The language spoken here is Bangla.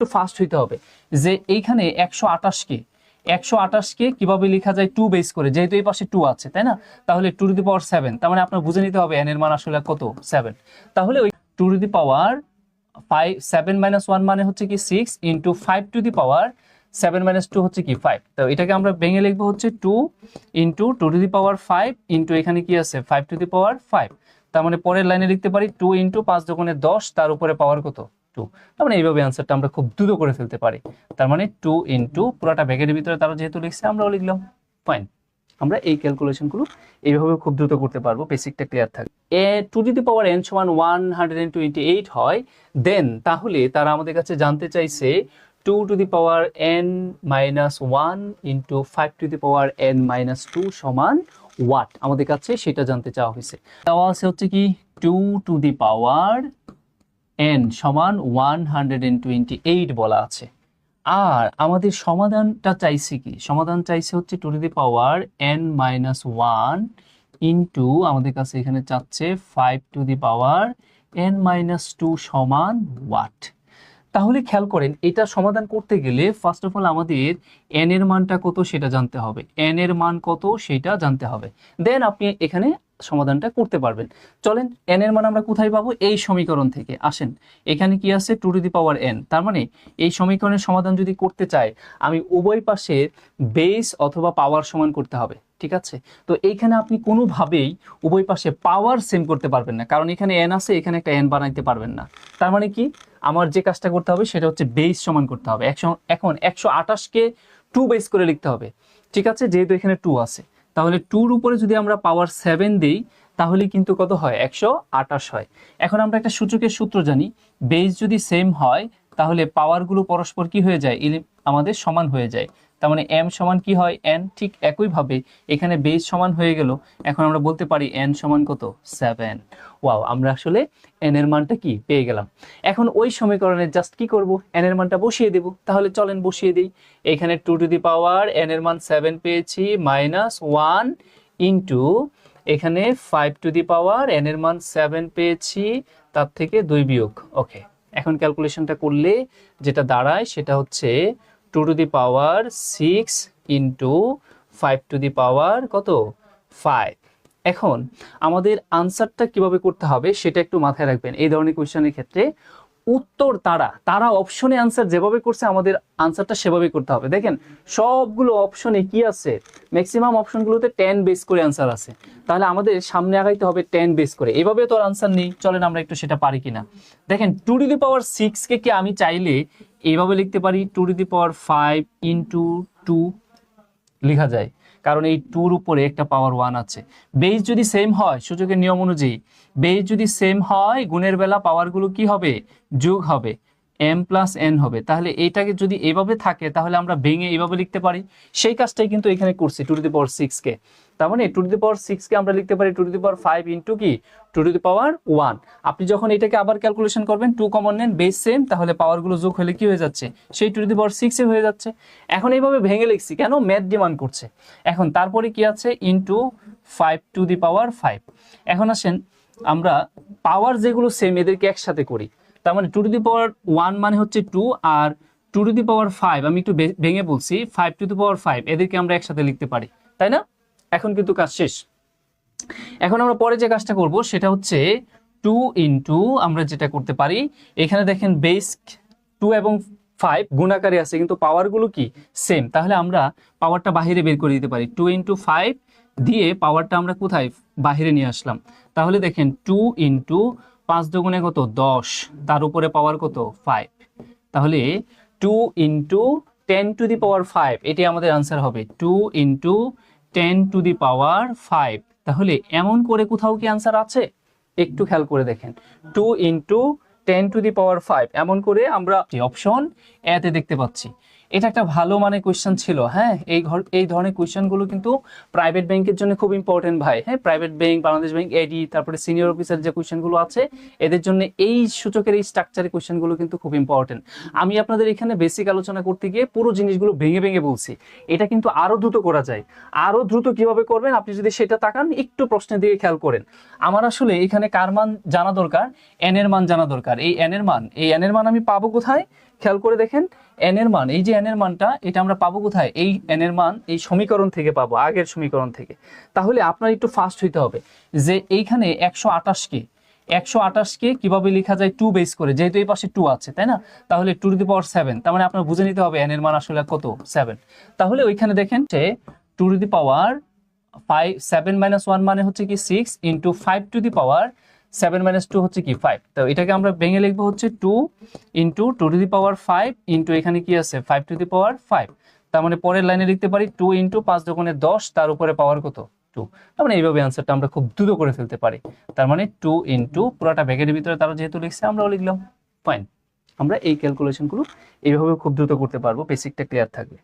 একটু ফাস্ট হইতে হবে। যে এইখানে একশো আটাশকে একশো আটাশকে কীভাবে লেখা যায় টু বেস করে, যেহেতু এই পাশে টু আছে, তাই না? তাহলে two to the power seven তার মানে আপনার বুঝে নিতে হবে এন এর মান আসলে কত? সেভেন তাহলে ওই two to the power five seven minus one মানে হচ্ছে কি six into five to the power seven minus two হচ্ছে কি ফাইভ তো এটাকে আমরা ভেঙে লিখব হচ্ছে two into two to the power five into এখানে কি আছে? Five to the power five তার মানে পরের লাইনে লিখতে পারি টু ইন্টু পাঁচ দোকানে দশ, তার উপরে পাওয়ার কত? টু তার মানে এইভাবে অ্যান্সারটা আমরা খুব দ্রুত করে ফেলতে পারি। তার মানে টু ইন্টু পুরোটা ব্যাগের ভিতরে তারা যেহেতু লিখছে, আমরাও লিখলাম। ফাইন আমরা এই ক্যালকুলেশনগুলো এইভাবে খুব দ্রুত করতে পারব বেসিকটা ক্লিয়ার থাকে। এ two to the power N সমান one hundred and twenty eight হয়। দেন তাহলে তারা আমাদের কাছে জানতে চাইছে two to the power N minus one into five to the power N minus two সমান ওয়াট আমাদের কাছে সেটা জানতে চাওয়া হয়েছে। দেওয়া আছে হচ্ছে কি two to the power N সমান one hundred and twenty eight বলা আছে। আর আমাদের সমাধানটা চাইছে কি? সমাধান চাইছে হচ্ছে two the power N minus one into আমাদের কাছে এখানে চাচ্ছে five to the power N minus two সমান ওয়াট তাহলে খেয়াল করেন, এটা সমাধান করতে গেলে ফার্স্ট অফ অল আমাদের এন এর মানটা কত সেটা জানতে হবে। এন এর মান কত সেটা জানতে হবে। দেন আপনি এখানে সমাধানটা করতে পারবেন। চলেন এন এর মান আমরা কোথায় পাবো? এই সমীকরণ থেকে। আসেন, এখানে কি আছে? Two to the power N তার মানে এই সমীকরণের সমাধান যদি করতে চাই, আমি উভয় পাশের বেস অথবা পাওয়ার সমান করতে হবে, ঠিক আছে? তো এইখানে আপনি কোনোভাবেই উভয় পাশে পাওয়ার সেম করতে পারবেন না, কারণ এখানে এন আছে, এখানে একটা এন বানাইতে পারবেন না। তার মানে কি? আমার যে কাজটা করতে হবে, সেটা হচ্ছে বেস সমান করতে হবে। একশো, এখন একশো আঠাশকে টু বেস করে লিখতে হবে, ঠিক আছে? যেহেতু এখানে টু আছে। তাহলে টুর উপরে যদি আমরা পাওয়ার সেভেন দিই, তাহলে কিন্তু কত হয়? একশো আঠাশ হয়। এখন আমরা একটা সূচকের সূত্র জানি। বেস যদি সেম হয়, তাহলে পাওয়ারগুলো পরস্পর কি হয়ে যায়? আমাদের সমান হয়ে যায়। তার মানে এম সমান কি হয়? এন ঠিক একইভাবে এখানে বেস সমান হয়ে গেল। এখন আমরা বলতে পারি এন সমান কত? সেভেন ওয়াও আমরা আসলে এন এর মানটা কি? পেয়ে গেলাম। এখন ওই সমীকরণে জাস্ট কি করব? এন এর মানটা বসিয়ে দেব। তাহলে চলেন বসিয়ে দিই। এখানে two to the power N এর মান সেভেন পেয়েছি মাইনাস ওয়ান ইন্টু এখানে five to the power N এর মান সেভেন পেয়েছি, তার থেকে দুই বিয়োগ। ওকে এখন ক্যালকুলেশনটা করলে যেটা দাঁড়ায় সেটা হচ্ছে two to the power six into five to the power কত? ফাইভ এখন আমাদের আনসারটা কীভাবে করতে হবে সেটা একটু মাথায় রাখবেন। এই ধরনের কোয়েশ্চেনের ক্ষেত্রে উত্তর তারা তারা অপশনে আনসার যেভাবে করছে, আমাদের আনসারটা সেভাবে করতে হবে। দেখেন, সবগুলো অপশনে কি আছে? ম্যাক্সিমাম অপশনগুলোতে টেন বেস করে আনসার আছে। তাহলে আমাদের সামনে আগাইতে হবে টেন বেস করে। এভাবে তো আনসার নেই। চলেন আমরা একটু সেটা পারি কিনা। দেখেন টু টু দি পাওয়ার সিক্সকে কি আমি চাইলে এইভাবে লিখতে পারি? Two to the power five into two লেখা যায়। কারণ এই টুর উপরে একটা পাওয়ার ওয়ান আছে। বেস যদি সেম হয় সূচকের নিয়ম অনুযায়ী বেস যদি সেম হয়, গুণের বেলা পাওয়ারগুলো কি হবে? যোগ হবে। এম প্লাস এন হবে। তাহলে এইটাকে যদি এভাবে থাকে, তাহলে আমরা ভেঙে এইভাবে লিখতে পারি। সেই কাজটাই কিন্তু এখানে করছি টু টু দি পাওয়ার সিক্সকে তার মানে টু টু দি পাওয়ার সিক্সকে আমরা লিখতে পারি two to the power five into কি? Two to the power one আপনি যখন এটাকে আবার ক্যালকুলেশন করবেন টু কমন নেন বেস সেম তাহলে পাওয়ারগুলো যোগ হলে কি হয়ে যাচ্ছে? সেই টু টু দি পাওয়ার সিক্সে হয়ে যাচ্ছে। এখন এইভাবে ভেঙে লিখছি, কেন? ম্যাথ ডিমান্ড করছে। এখন তারপরে কি আছে? Into five to the power five এখন আসেন, আমরা পাওয়ার যেগুলো সেম এদেরকে একসাথে করি। তার মানে two to the power one মানে হচ্ছে two R two to the power five আমি একটু ভেঙে বলছি five to the power five এদেরকে আমরা একসাথে লিখতে পারি, তাই না? এখন কিন্তু কাজ শেষ। এখন আমরা পরে যে কাজটা করব, সেটা হচ্ছে টু ইন্টু আমরা যেটা করতে পারি, এখানে দেখেন বেস টু এবং ফাইভ গুণাকারে আছে, কিন্তু পাওয়ারগুলো কি? সেম তাহলে আমরা পাওয়ারটা বাহিরে বের করে দিতে পারি টু ইন্টু ফাইভ দিয়ে পাওয়ারটা আমরা কোথায়? বাহিরে নিয়ে আসলাম। তাহলে দেখেন টু ইন্টু পাঁচ দুগুণে কত? দশ। তার উপরে পাওয়ার কত? ফাইভ তাহলে two into ten to the power five এটি আমাদের আনসার হবে। Two into ten to the power five তাহলে এমন করে কোথাও কি আনসার আছে? একটু খেয়াল করে দেখেন। Two into ten to the power five এমন করে আমরা অপশন এতে দেখতে পাচ্ছি। এটা একটা ভালো মানে কোয়েশ্চেন ছিল হ্যাঁ? এই ঘর, এই ধরনের কোয়েশ্চেনগুলো কিন্তু প্রাইভেট ব্যাংকের জন্য খুব ইম্পর্টেন্ট ভাই হ্যাঁ? Private bank Bangladesh bank AD তারপরে সিনিয়র অফিসার যে কোয়েশ্চেনগুলো আছে, এদের জন্য এই সূচকের এই স্ট্রাকচারের কোয়েশ্চেনগুলো কিন্তু খুব ইম্পর্টেন্ট আমি আপনাদের এখানে বেসিক আলোচনা করতে গিয়ে পুরো জিনিসগুলো ভেঙে ভেঙে বলছি। এটা কিন্তু আরও দ্রুত করা যায়। আরও দ্রুত কীভাবে করবেন? আপনি যদি সেটা তাকান, একটু প্রশ্নের দিকে খেয়াল করেন। আমার আসলে এখানে কার মান জানা দরকার? এন এর মান জানা দরকার। এই এন এর মান, এই এন এর মান আমি পাবো কোথায়? খেয়াল করে দেখেন। এন এর মান, এই যে এন এর মানটা, এটা আমরা পাবো কোথায়? এই এন এর মান এই সমীকরণ থেকে পাবো, আগের সমীকরণ থেকে। তাহলে আপনার একটু ফাস্ট হইতে হবে যে এইখানে একশো আঠাশকে একশো আঠাশকে কীভাবে লেখা যায় টু বেস করে? যেহেতু এই পাশে টু আছে, তাই না? তাহলে টু দি পাওয়ার সেভেন তার মানে আপনার বুঝে নিতে হবে এন এর মান আসলে কত? সেভেন তাহলে ওইখানে দেখেন যে two to the power five seven minus one মানে হচ্ছে কি six into five to the power seven minus two হচ্ছে কি ফাইভ তো এটাকে আমরা ভেঙে লিখব হচ্ছে two into two to the power five into এখানে কি আছে five to the power five তার মানে পরের লাইনে লিখতে পারি টু ইন্টু পাঁচ দোকানে দশ, তার উপরে পাওয়ার কত টু তার মানে এইভাবে অ্যান্সারটা আমরা খুব দ্রুত করে ফেলতে পারি। তার মানে টু ইন্টু পুরোটা ব্যাগের ভিতরে তারা যেহেতু লিখছে, আমরাও লিখলাম। ফাইন আমরা এই ক্যালকুলেশনগুলো এইভাবে খুব দ্রুত করতে পারব বেসিকটা ক্লিয়ার থাকবে।